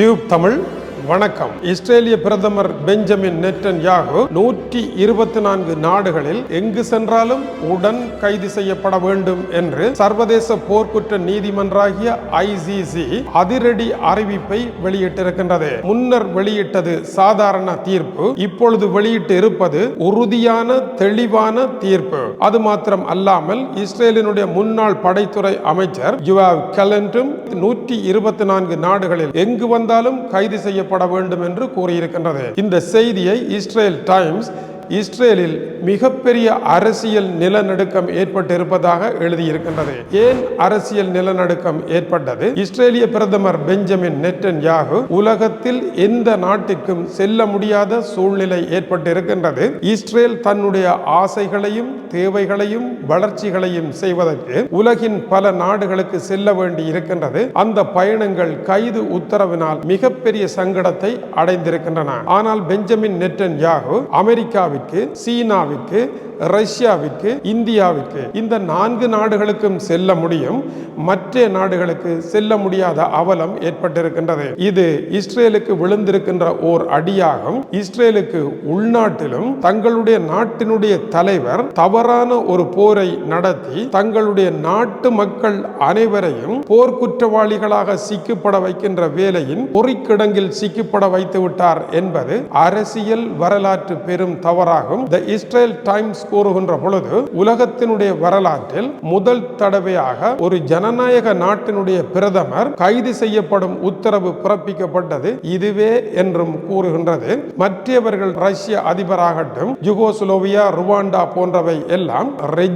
Tube Tamil வணக்கம். இஸ்ரேலிய பிரதமர் பெஞ்சமின் நெட்டன் யாகு நூற்றி இருபத்தி நான்கு நாடுகளில் எங்கு சென்றாலும் உடன் கைது செய்யப்பட வேண்டும் என்று சர்வதேச போர்க்குற்ற நீதிமன்றாகிய ஐசிசி அதிரடி அறிவிப்பை வெளியிட்டிருக்கின்றது. முன்னர் வெளியிட்டது சாதாரண தீர்ப்பு இப்பொழுது வெளியிட்டு இருப்பது உறுதியான தெளிவான தீர்ப்பு. அது மாத்திரம் அல்லாமல் இஸ்ரேலினுடைய முன்னாள் படைத்துறை அமைச்சர் யுவாவ் கலண்டும் நூற்றி இருபத்தி நான்கு நாடுகளில் எங்கு வந்தாலும் கைது செய்யப்பட வேண்டும் என்று கூறியிருக்கின்றது. இந்த செய்தியை இஸ்ரேல் டைம்ஸ் இஸ்ரேலில் மிகப்பெரிய அரசியல் நிலநடுக்கம் ஏற்பட்டிருப்பதாக எழுதியிருக்கின்றது. ஏன் அரசியல் நிலநடுக்கம் ஏற்பட்டது? இஸ்ரேலிய பிரதமர் பெஞ்சமின் நெட்டன் யாகு உலகத்தில் எந்த நாட்டிற்கும் செல்ல முடியாத சூழ்நிலை ஏற்பட்டிருக்கின்றது. இஸ்ரேல் தன்னுடைய ஆசைகளையும் தேவைகளையும் வளர்ச்சிகளையும் செய்வதற்கு உலகின் பல நாடுகளுக்கு செல்ல வேண்டி இருக்கின்றது. அந்த பயணங்கள் கைது உத்தரவினால் மிகப்பெரிய சங்கடத்தை அடைந்திருக்கின்றன. ஆனால் பெஞ்சமின் நெட்டன் யாகு அமெரிக்காவிற்கு சீனாவிற்கு ரஷ்யாவிற்கு இந்தியாவிற்கு இந்த நான்கு நாடுகளுக்கும் செல்ல முடியும். மற்ற நாடுகளுக்கு செல்ல முடியாத அவலம் ஏற்பட்டிருக்கின்றது. இது இஸ்ரேலுக்கு விழுந்திருக்கின்ற ஓர் அடியாகும். இஸ்ரேலுக்கு உள்நாட்டிலும் தங்களுடைய நாட்டினுடைய தலைவர் தவறான ஒரு போரை நடத்தி தங்களுடைய நாட்டு மக்கள் அனைவரையும் போர்க்குற்றவாளிகளாக சிக்கப்பட வைக்கின்ற வேலையின் பொறிக்கிடங்கில் சிக்கப்பட வைத்து விட்டார் என்பது அரசியல் வரலாற்று பெரும் தவறாகும். த இஸ்ரேல் டைம்ஸ் கூறுகின்ற பொழுது உலகத்தினுடைய வரலாற்றில் முதல் தடவையாக ஒரு ஜனநாயக நாட்டினுடைய பிரதமர் கைது செய்யப்படும் உத்தரவு பிறப்பிக்கப்பட்டது இதுவே என்றும் கூறுகின்றது. மற்றவர்கள் ரஷ்ய அதிபராகட்டும் ஜுகோஸ்லோவியா ருவாண்டா போன்றவை எல்லாம்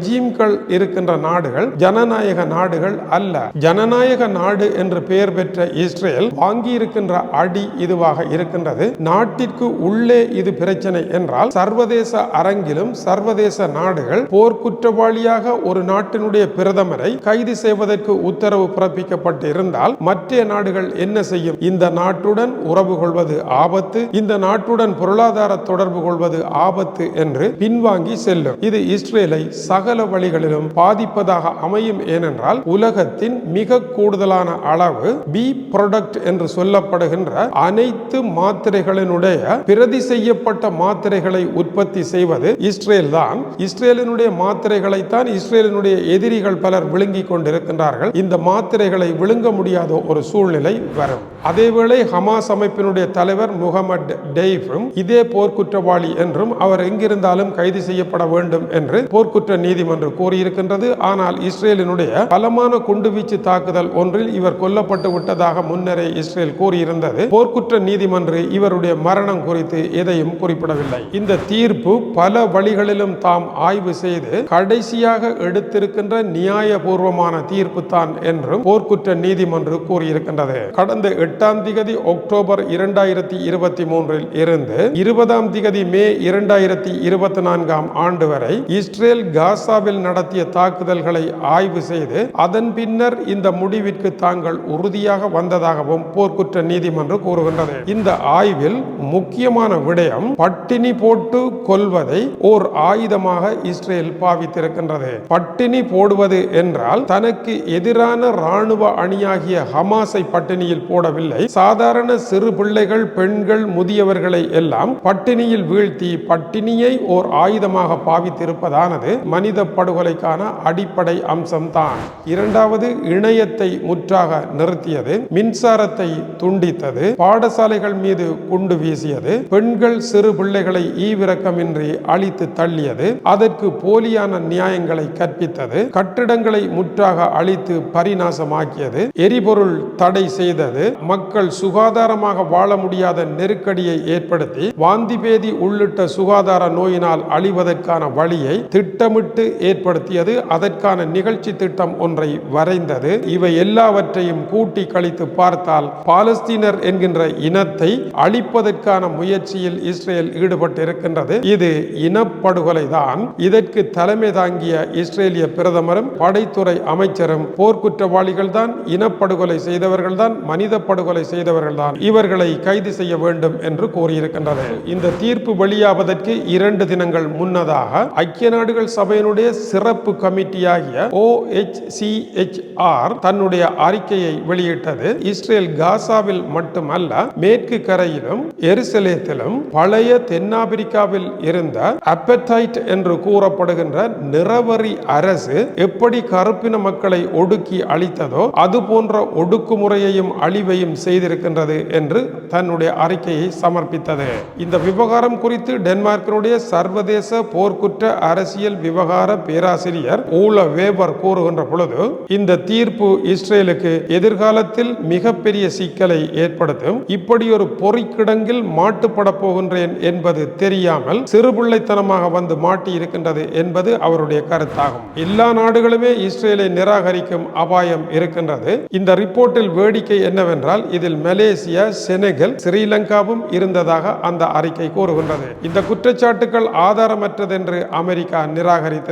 ரெஜீம்கள் இருக்கின்ற நாடுகள் ஜனநாயக நாடுகள் அல்ல. ஜனநாயக நாடு என்று பெயர் பெற்ற இஸ்ரேல் வாங்கி இருக்கின்ற அடி இதுவாக இருக்கின்றது. நாட்டிற்கு உள்ளே இது பிரச்சனை என்றால் சர்வதேச அரங்கிலும் சர்வதேச நாடுகள் போர்க்குற்றவாளியாக ஒரு நாட்டினுடைய பிரதமரை கைது செய்வதற்கு உத்தரவு பிறப்பிக்கப்பட்டு இருந்தால் மற்ற நாடுகள் என்ன செய்யும்? இந்த நாட்டுடன் உறவு கொள்வது ஆபத்து. இந்த நாட்டுடன் பொருளாதார தொடர்பு கொள்வது ஆபத்து என்று பின்வாங்கி செல்லும். இது இஸ்ரேலை சகல சகல வழிகளிலும் பாதிப்பதாக அமையும் ஏனென்றால் உலகத்தின் மிக கூடுதலான அளவு பி ப்ராடக்ட் என்று சொல்லப்படுகின்ற அனைத்து மாத்திரைகளினுடைய பிரதி செய்யப்பட்ட மாத்திரைகளை உற்பத்தி செய்வது இஸ்ரேல் தான். இஸ்ரேலினுடைய மாத்திரைகளை தான் இஸ்ரேலினுடைய எதிரிகள் பலர் விழுங்கிக் கொண்டிருக்கின்றார்கள். இந்த மாத்திரைகளை விழுங்க முடியாத ஒரு சூழ்நிலை வரும். அதேவேளை ஹமாஸ் அமைப்பினுடைய தலைவர் முகமது டெய்ஃபும் இதே போர்க்குற்றவாளி என்றும் அவர் எங்கிருந்தாலும் கைது செய்யப்பட வேண்டும் என்று போர்க்குற்ற நீதி நீதிமன்றம் கூறியிருக்கின்றது. ஆனால் இஸ்ரேலினுடைய பலமான குண்டுவீச்சு தாக்குதல் ஒன்றில் இவர் கொல்லப்பட்டு விட்டதாக முன்னரே இஸ்ரேல் கூறியிருந்தது. போர்க்குற்ற நீதிமன்று இவருடைய மரணம் குறித்து எதையும் குறிப்பிடவில்லை. இந்த தீர்ப்பு பல வழிகளிலும் தாம் ஆய்வு செய்து கடைசியாக எடுத்திருக்கின்ற நியாயபூர்வமான தீர்ப்பு தான் என்றும் போர்க்குற்ற நீதிமன்று கூறியிருக்கின்றது. கடந்த எட்டாம் திகதி அக்டோபர் இரண்டாயிரத்தி இருபத்தி மூன்றில் இருந்து இருபதாம் திகதி மே இரண்டாயிரத்தி இருபத்தி நான்காம் ஆண்டு வரை இஸ்ரேல் காசா காசாவில் நடத்திய தாக்குதல்களை ஆய்வு செய்து அதன் பின்னர் இந்த முடிவிற்கு தாங்கள் உறுதியாக வந்ததாகவும் போர்க்குற்ற நீதிமன்றம் கூறுகின்றது. இந்த ஆய்வில் முக்கியமான விடயம் பட்டினி போட்டு கொள்வதை ஓர் ஆயுதமாக இஸ்ரேல் பாவித்திருக்கின்றது. பட்டினி போடுவது என்றால் தனக்கு எதிரான ராணுவ அணியாகிய ஹமாஸை பட்டினியில் போடவில்லை. சாதாரண சிறு பிள்ளைகள் பெண்கள் முதியவர்களை எல்லாம் பட்டினியில் வீழ்த்தி பட்டினியை ஓர் ஆயுதமாக பாவித்திருப்பதானது மனித படுகொலைக்கான அடிப்படை அம்சம்தான். இரண்டாவது இணையத்தை முற்றாக நிறுத்தியது மின்சாரத்தை துண்டித்தது பாடசாலைகள் மீது குண்டு வீசியது பெண்கள் சிறு பிள்ளைகளை ஈவிரக்கமின்றி அழித்து தள்ளியது அதற்கு போலியான நியாயங்களை கற்பித்தது கட்டிடங்களை முற்றாக அழித்து பரிநாசமாக்கியது எரிபொருள் தடை செய்தது மக்கள் சுகாதாரமாக வாழ முடியாத நெருக்கடியை ஏற்படுத்தி வாந்திபேதி உள்ளிட்ட சுகாதார நோயினால் அழிவதற்கான வழியை திட்டமிட்டு ஏற்படுத்தியது. அதற்கான நிகழ்ச்சி திட்டம் ஒன்றை வரைந்தது. இவை எல்லாவற்றையும் கூட்டி கழித்து பார்த்தால் பாலஸ்தீனர் என்கின்ற இனத்தை அழிப்பதற்கான முயற்சியில் இஸ்ரேல் ஈடுபட்டிருக்கின்றது. இது இனப்படுகொலை தான் இதற்கு தலைமை தாங்கிய இஸ்ரேலிய பிரதமரும் படைத்துறை அமைச்சரும் போர்க்குற்றவாளிகள் தான் இனப்படுகொலை செய்தவர்கள் தான் மனித படுகொலை செய்தவர்கள் தான் இவர்களை கைது செய்ய வேண்டும் என்று கூறியிருக்கின்றது. இந்த தீர்ப்பு வெளியாவதற்கு இரண்டு தினங்கள் முன்னதாக ஐக்கிய நாடுகள் சபையினுடைய சிறப்பு கமிட்டியாகிய ஓஹெச்சிஹெச்ஆர் தன்னுடைய அறிக்கையை வெளியிட்டது. இஸ்ரேல் காசாவில் மட்டுமல்ல மேற்கு கரையிலும் எருசலேத்திலும் பழைய தென்னாப்பிரிக்காவில் இருந்த அப்படைட் என்று கூறப்படுகின்ற நிறவரி அரசு எப்படி கருப்பின மக்களை ஒடுக்கி அழித்ததோ அது போன்ற ஒடுக்குமுறையையும் அழிவையும் செய்திருக்கின்றது என்று தன்னுடைய அறிக்கையை சமர்ப்பித்தது. இந்த விவகாரம் குறித்து டென்மார்க்கினுடைய சர்வதேச போர்க்குற்ற அரசியல் விவகார பேராசிரியர் ஊல வேபர் கூறுகின்ற பொழுது இந்த தீர்ப்பு இஸ்ரேலுக்கு எதிர்காலத்தில் மிகப்பெரிய சிக்கலை ஏற்படுத்தும். இப்படி ஒரு பொறிக்கிடங்கில் மாட்டுப்பட போகின்றேன் என்பது தெரியாமல் சிறுபிள்ளைத்தனமாக வந்து மாட்டி இருக்கின்றது என்பது அவருடைய கருத்தாகும். எல்லா நாடுகளுமே இஸ்ரேலை நிராகரிக்கும் அபாயம் இருக்கின்றது. இந்த ரிப்போர்ட்டில் வேடிக்கை என்னவென்றால் இதில் மலேசியா செனகல் ஸ்ரீலங்காவும் இருந்ததாக அந்த அறிக்கை கூறுகின்றது. இந்த குற்றச்சாட்டுகள் ஆதாரமற்றது என்று அமெரிக்கா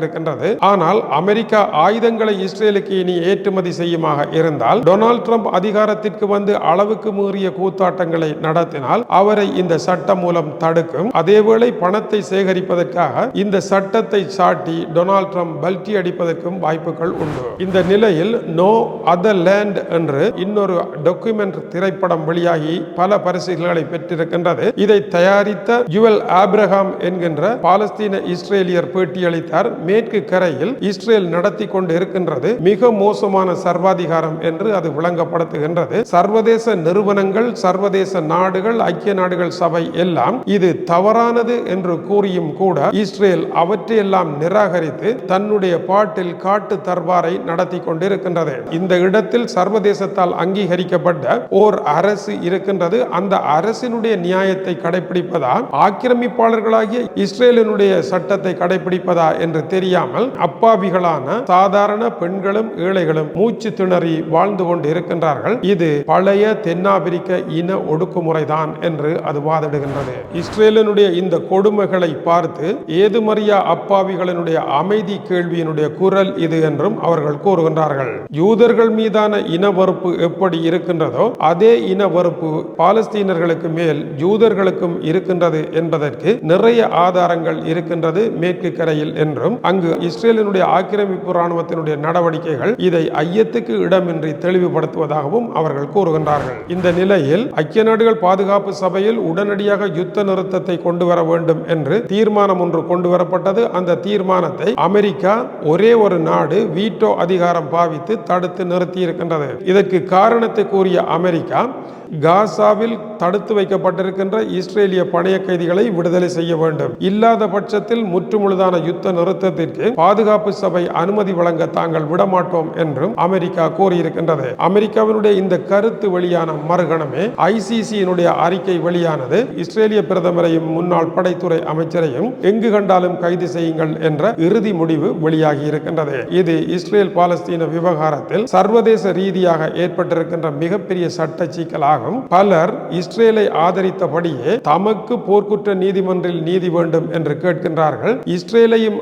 நிராகரித்திருக்கின்றது ஆனால் அமெரிக்கா ஆயுதங்களை இஸ்ரேலுக்கு இனி ஏற்றுமதி செய்யுமாக இருந்தால் டொனால்ட் ட்ரம்ப் அதிகாரத்திற்கு வந்து அளவுக்கு மீறிய கூத்தாட்டங்களை நடத்தினால் அவரை இந்த சட்டம் மூலம் தடுக்கும். அதேவேளை பணத்தை சேகரிப்பதற்காக இந்த சட்டத்தை சாட்டி டொனால்ட் ட்ரம்ப் பல்டி அடிப்பதற்கும் வாய்ப்புகள் உண்டு. இந்த நிலையில் நோ அதர் லேண்ட் என்று இன்னொரு டாக்குமெண்ட் திரைப்படம் வெளியாகி பல பரிசுகளை பெற்றிருக்கின்றது. இதை தயாரித்த யுவல் ஆப்ரஹாம் என்கின்ற பாலஸ்தீன இஸ்ரேலியர் பேட்டியளித்தார். மேற்கு கரையில் இஸ்ரேல் நடத்தி கொண்டு இருக்கின்றது மிக மோசமான சர்வாதிகாரம் என்று அது விளங்கப்படுத்துகின்றது. சர்வதேச நிறுவனங்கள் சர்வதேச நாடுகள் ஐக்கிய நாடுகள் சபை எல்லாம் இது தவறானது என்று கூறியும் கூட இஸ்ரேல் அவற்றையெல்லாம் நிராகரித்து தன்னுடைய பாட்டில் காட்டு தர்பாரை நடத்தி கொண்டிருக்கின்றது. இந்த இடத்தில் சர்வதேசத்தால் அங்கீகரிக்கப்பட்ட ஓர் அரசு இருக்கின்றது. அந்த அரசினுடைய நியாயத்தை கடைபிடிப்பதா ஆக்கிரமிப்பாளர்களாகிய இஸ்ரேலினுடைய சட்டத்தை கடைபிடிப்பதா என்று தெரியாமல் அப்பாவிகளான சாதாரண பெண்களும் ஏழைகளும் மூச்சு திணறி வாழ்ந்து கொண்டு இருக்கின்றார்கள் இது பழைய தென்னாப்பிரிக்க இன ஒடுக்குமுறைதான் என்று அது வாதிடுகின்றது. இஸ்ரேலினுடைய இந்த கொடுமைகளை பார்த்து ஏதுமறியா அப்பாவிகளினுடைய அமைதி கேள்வியினுடைய குரல் இது என்றும் அவர்கள் கூறுகின்றார்கள். யூதர்கள் மீதான இனவறுப்பு எப்படி இருக்கின்றதோ அதே இனவறுப்பு பாலஸ்தீனர்களுக்கு மேல் யூதர்களுக்கும் இருக்கின்றது என்பதற்கு நிறைய ஆதாரங்கள் இருக்கின்றது மேற்கு கரையில் என்றும் அங்கு இஸ்ரேலினுடைய ஆக்கிரமிப்பு ராணுவத்தினுடைய நடவடிக்கைகள் இதை ஐயத்துக்கு இடமின்றி தெளிவுபடுத்துவதாகவும் அவர்கள் கூறுகின்றார்கள். இந்த நிலையில் ஐக்கிய நாடுகள் பாதுகாப்பு சபையில் உடனடியாக யுத்த நிறுத்தத்தை கொண்டு வர வேண்டும் என்று தீர்மானம் ஒன்று கொண்டு வரப்பட்டது அந்த தீர்மானத்தை அமெரிக்கா ஒரே ஒரு நாடு வீட்டோ அதிகாரம் பாவித்து தடுத்து நிறுத்தி இருக்கின்றது இதற்கு காரணத்தை கூறிய அமெரிக்கா காசாவில் தடுத்து வைக்கப்பட்டிருக்கின்ற இஸ்ரேலிய பணைய கைதிகளை விடுதலை செய்ய வேண்டும். இல்லாத பட்சத்தில் முற்றுமுழுதான யுத்த நிறுத்தத்திற்கு பாதுகாப்பு சபை அனுமதி வழங்க தாங்கள் விடமாட்டோம் என்றும் அமெரிக்கா கூறியிருக்கின்றது. அமெரிக்காவினுடைய இந்த கருத்து வெளியான மறுகணமே ஐசிசியினுடைய அறிக்கை வெளியானது. இஸ்ரேலிய பிரதமரையும் முன்னாள் படைத்துறை அமைச்சரையும் எங்கு கண்டாலும் கைது செய்யுங்கள் என்ற இறுதி முடிவு வெளியாகி இருக்கின்றது. இது இஸ்ரேல் பாலஸ்தீன விவகாரத்தில் சர்வதேச ரீதியாக ஏற்பட்டிருக்கின்ற மிகப்பெரிய சட்ட சிக்கலாகும். பலர் இஸ்ரேலை ஆதரித்தபடியே தமக்கு போர்க்குற்ற நீதிமன்றில் நீதி வேண்டும் என்று கேட்கின்றார்கள். இஸ்ரேலையும்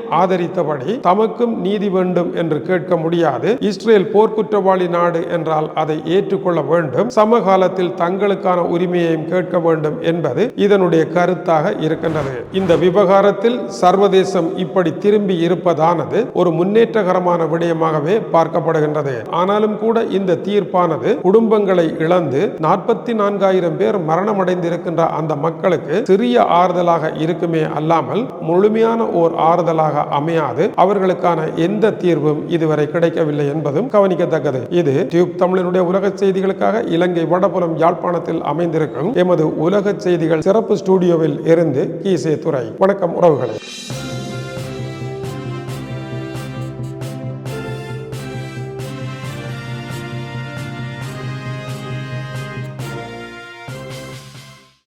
வைத்தபடி தமக்கும் நீதி வேண்டும் என்று கேட்க முடியாது. இஸ்ரேல் போர்க்குற்றவாளி நாடு என்றால் அதை ஏற்றுக்கொள்ள வேண்டும். சமகாலத்தில் தங்களுக்கான உரிமையையும் கேட்க வேண்டும் என்பது இதனுடைய கருத்தாக இருக்கின்றது. இந்த விவகாரத்தில் சர்வதேசம் இப்படி திரும்பி இருப்பதானது ஒரு முன்னேற்றகரமான விடயமாகவே பார்க்கப்படுகின்றது. ஆனாலும் கூட இந்த தீர்ப்பானது குடும்பங்களை இழந்து நாற்பத்தி நான்காயிரம் பேர் மரணமடைந்திருக்கின்ற அந்த மக்களுக்கு சிறிய ஆறுதலாக இருக்குமே அல்லாமல் முழுமையான ஓர் ஆறுதலாக அமையாது அவர்களுக்கான எந்த தீர்வும் இதுவரை கிடைக்கவில்லை என்பதும் கவனிக்கத்தக்கது. இது டியூப் தமிழனுடைய உலக செய்திகளுக்காக இலங்கை வடபுலம் யாழ்ப்பாணத்தில் அமைந்திருக்கும் எமது உலக செய்திகள் சிறப்பு ஸ்டுடியோவில் இருந்து கீசே துறை வணக்கம் உறவுகளை.